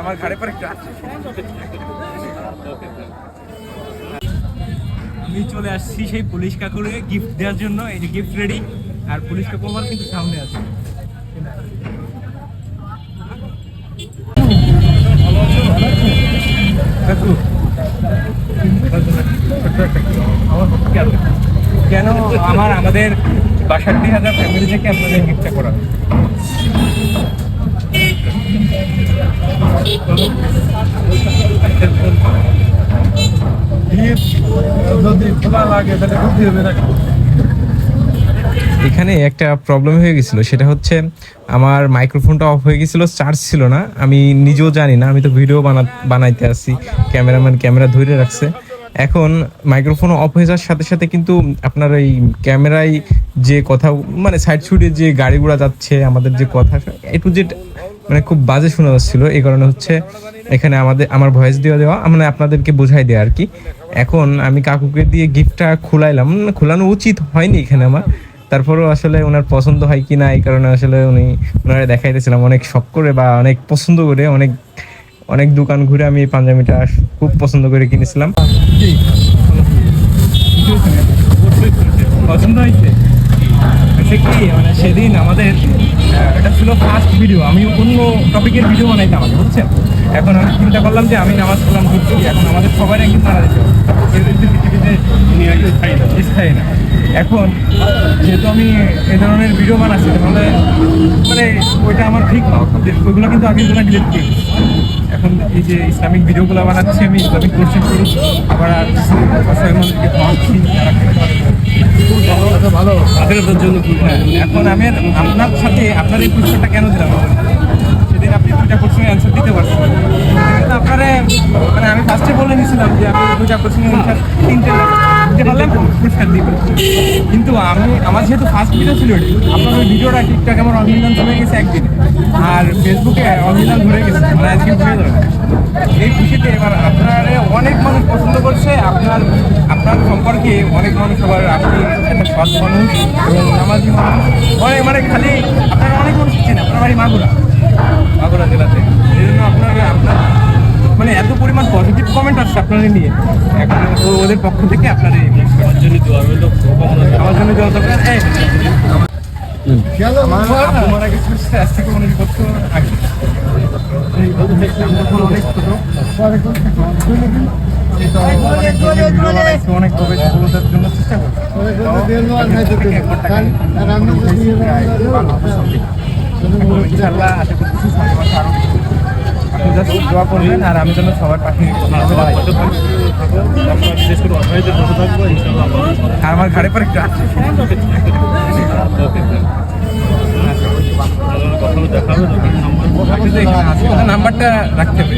আমার ঘাড়ে পরে আমি চলে আসছি সেই পুলিশ কাকুরে গিফট দেওয়ার জন্য, এই যে গিফট রেডি আর পুলিশ কাকু আমার কিন্তু সামনে আছে। কেন আমার আমাদের বাষট্টি হাজার ফ্যামিলি থেকে আপনাদের গিফটটা করা এখানে একটা প্রবলেম হয়ে গেছিল, সেটা হচ্ছে আমার মাইক্রোফোনটা অফ হয়ে গেছিল চার্জ ছিল না, আমি নিজেও জানি না, আমি তো ভিডিও বানা, বানাইতে আসি ক্যামেরাম্যান ক্যামেরা ধরে রাখছে। এখন মাইক্রোফোন অফ হয়ে যাওয়ার সাথে সাথে কিন্তু আপনার এই ক্যামেরায় যে কথা মানে সাইড ছুটে যে গাড়িগুলো যাচ্ছে, আমাদের যে কথা, এ টু জেড মানে খুব বাজে শোনা যাচ্ছিল। এই কারণে হচ্ছে এখানে আমাদের, আমার ভয়েস দেওয়া দেওয়া মানে আপনাদেরকে বোঝাই দেওয়া আর কি। এখন আমি কাকুকে দিয়ে গিফটটা খোলাইলাম। খোলানো উচিত হয়নি এখানে আমার। তারপরেও আসলে ওনার পছন্দ হয় কি না, এই কারণে আসলে উনি ওনারা দেখাইতেছিলাম। অনেক শখ করে বা অনেক পছন্দ করে, অনেক অনেক দোকান ঘুরে আমি এই পাঞ্জাবিটা খুব পছন্দ করে কিনেছিলাম। পছন্দ হয়েছে? হচ্ছে কি মানে সেদিন আমাদের এটা ছিল ফার্স্ট ভিডিও আমি অন্য টপিকের ভিডিও বানাইতাম আগে, বুঝছেন? এখন আমি চিন্তা করলাম যে আমি নামাজ পড়লাম ঘুরছি এখন আমাদের সবাই একদিন মারা যেতে স্থায়ী না। এখন যেহেতু আমি এই ধরনের ভিডিও বানাচ্ছি, তাহলে মানে ওইটা আমার ঠিক না। ওইগুলো কিন্তু ওগুলো ডিলিট করি। এখন এই যে ইসলামিক ভিডিওগুলো বানাচ্ছি আমি ইসলামিক কোশ্চেন করি। আবার অসহায় মানুষকে খাওয়াচ্ছি যারা। ভালো। আখেরাতের জন্য হ্যাঁ, এখন আমি আপনার সাথে আপনার এই প্রশ্নটা কেন দিলাম? সেদিন আপনি দুইটা কোশ্চেনের অ্যান্সার দিতে পারছেন। আপনারে মানে আমি ফার্স্টে বলে নিয়েছিলাম যে আমি দুইটা কোশ্চেনের অ্যান্সার তিনটে দিতে পারলাম পুরস্কার দিবেন কিন্তু আমি, আমার যেহেতু ফার্স্ট ভিডিও ছিল আপনার ওই ভিডিওটা ঠিকঠাক আমার অমিলান হয়ে গেছে একদিনে। আর ফেসবুকে অমিলান ধরে গেছে মানে আজকে ঘুরে ধরে এই খুশিতে এবার আপনার অনেক মানুষ পছন্দ করছে, আপনার আপনার সম্পর্কে অনেক মানুষ আবার আপনি একটা সৎ মানুষ এবং নামাজি মানুষ। অনেক মানে খালি আপনার অনেক মানুষ চেনে আপনার বাড়ি মাগুরা মাগুরা জেলাতে। এই জন্য আপনার আপনার মানে এত পরিমাণ পজিটিভ কমেন্ট আসছে আপনাদের নিয়ে। এখন ওদের পক্ষ থেকে আপনার আমার জন্য দোয়া রইল আমার জন্য দোয়া দরকার। এই, আমার আব্বু মারা গেছিল আজ থেকে বছর আগে। অনেক ছোট অনেক অনেক সফলতার জন্য চেষ্টা করছি। আশা আপনি জাস্ট দোয়া করবেন আর আমি যেন সবার পাখি আর আমার ঘাড়ে পরে একটু হবে নাম্বারটা রাখতে হবে।